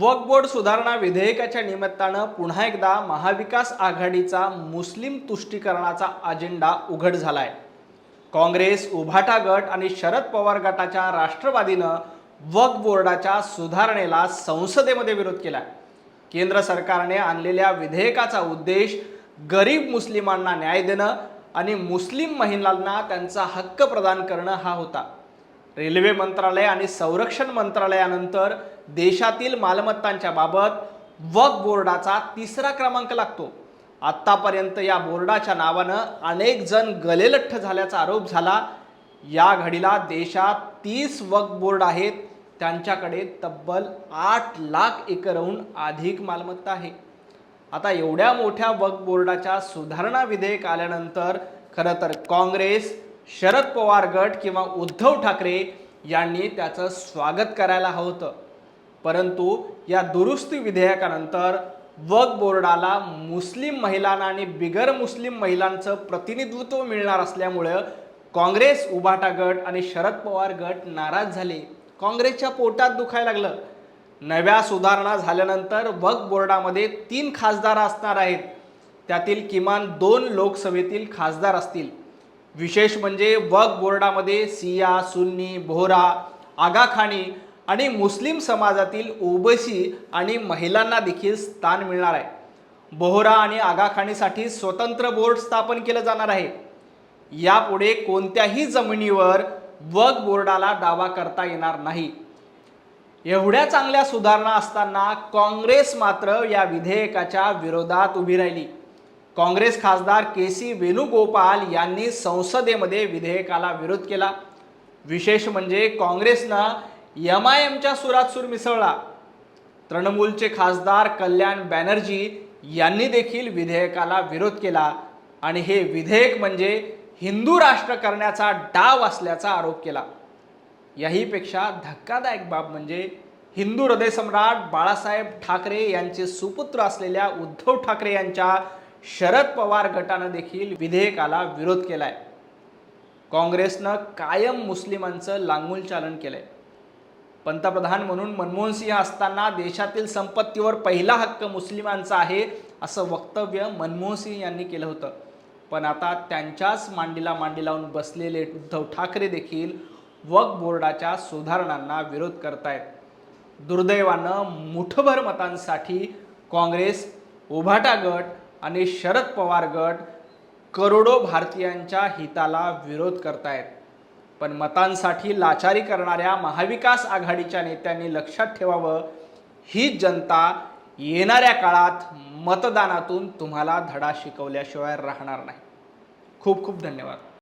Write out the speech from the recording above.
वकबोर्ड board सुधारणा विधेयकाच्या निमित्तानं पुन्हा एकदा महाविकास आघाडीचा मुस्लिम तुष्टीकरणाचा अजेंडा उघड झालाय. काँग्रेस उभाटा गट आणि शरद पवार गटाच्या राष्ट्रवादीनं वकबोर्डाच्या बोर्डाच्या सुधारणेला संसदेमध्ये विरोध केला केंद्र सरकारने आणलेल्या विधेयकाचा उद्देश गरीब मुस्लिमांना न्याय देणं आणि मुस्लिम महिलांना त्यांचा हक्क प्रदान करणं हा होता. रेल्वे मंत्रालय आणि संरक्षण मंत्रालयानंतर देशातील मालमत्तांच्या बाबत वक्फ बोर्डाचा तिसरा क्रमांक लागतो. आत्तापर्यंत या बोर्डाच्या नावानं अनेक जण गलेलठ्ठ झाल्याचा आरोप झाला. या घडीला देशात तीस वक बोर्ड आहेत. त्यांच्याकडे तब्बल आठ लाख एकरहून अधिक मालमत्ता आहे. आता एवढ्या मोठ्या वक बोर्डाच्या सुधारणा विधेयक आल्यानंतर खरं तर काँग्रेस शरद पवार गट किंवा उद्धव ठाकरे यांनी त्याचं स्वागत करायला हवं होतं. परंतु या दुरुस्ती विधेयकानंतर वक बोर्डाला मुस्लिम महिलांना आणि बिगर मुस्लिम महिलांचं प्रतिनिधित्व मिळणार असल्यामुळं काँग्रेस उभाटा गट आणि शरद पवार गट नाराज झाले. काँग्रेसच्या पोटात दुखायला लागलं. नव्या सुधारणा झाल्यानंतर वक बोर्डामध्ये तीन खासदार असणार आहेत. त्यातील किमान दोन लोकसभेतील खासदार असतील. विशेष म्हणजे वक बोर्डामध्ये सिया सुन्नी बोहरा आगाखानी आणि मुस्लिम समाजातील ओबसी आणि महिलांना देखील स्थान मिळणार आहे. बोहरा आणि आगाखाणीसाठी स्वतंत्र बोर्ड स्थापन केलं जाणार आहे. यापुढे कोणत्याही जमिनीवर वक्फ बोर्डाला दावा करता येणार नाही. एवढ्या चांगल्या सुधारणा असताना काँग्रेस मात्र या विधेयकाच्या विरोधात उभी राहिली. काँग्रेस खासदार के सी वेणुगोपाल यांनी संसदेमध्ये विधेयकाला विरोध केला. विशेष म्हणजे काँग्रेसनं एम आय एमच्या सुरात सूर मिसळला. तृणमूलचे खासदार कल्याण बॅनर्जी यांनी देखील विधेयकाला विरोध केला आणि हे विधेयक म्हणजे हिंदू राष्ट्र करण्याचा डाव असल्याचा आरोप केला. याहीपेक्षा धक्कादायक बाब म्हणजे हिंदू हृदयसम्राट बाळासाहेब ठाकरे यांचे सुपुत्र असलेल्या उद्धव ठाकरे यांच्या शरद पवार गटानं देखील विधेयकाला विरोध केलाय. काँग्रेसनं कायम मुस्लिमांचं लांगूल चालन केलंय. पंतप्रधान म्हणून मनमोहन सिंह असताना देशातील संपत्तीवर पहिला हक्क मुस्लिमांचा आहे असं वक्तव्य मनमोहन सिंह यांनी केलं होतं. पण आता त्यांच्याच मांडीला मांडी लावून बसलेले उद्धव ठाकरे देखील वक्फ बोर्डाच्या सुधारणांना विरोध करतायत. दुर्दैवानं मुठभर मतांसाठी काँग्रेस उभाटा गट आणि शरद पवार गट करोडो भारतीयांच्या हिताला विरोध करतायत. पण मतांसाठी लाचारी करणाऱ्या महाविकास आघाडीच्या नेत्यांनी लक्षात ठेवावं. ही जनता येणाऱ्या काळात मतदानातून तुम्हाला धडा शिकवल्याशिवाय राहणार नाही. खूप खूप धन्यवाद.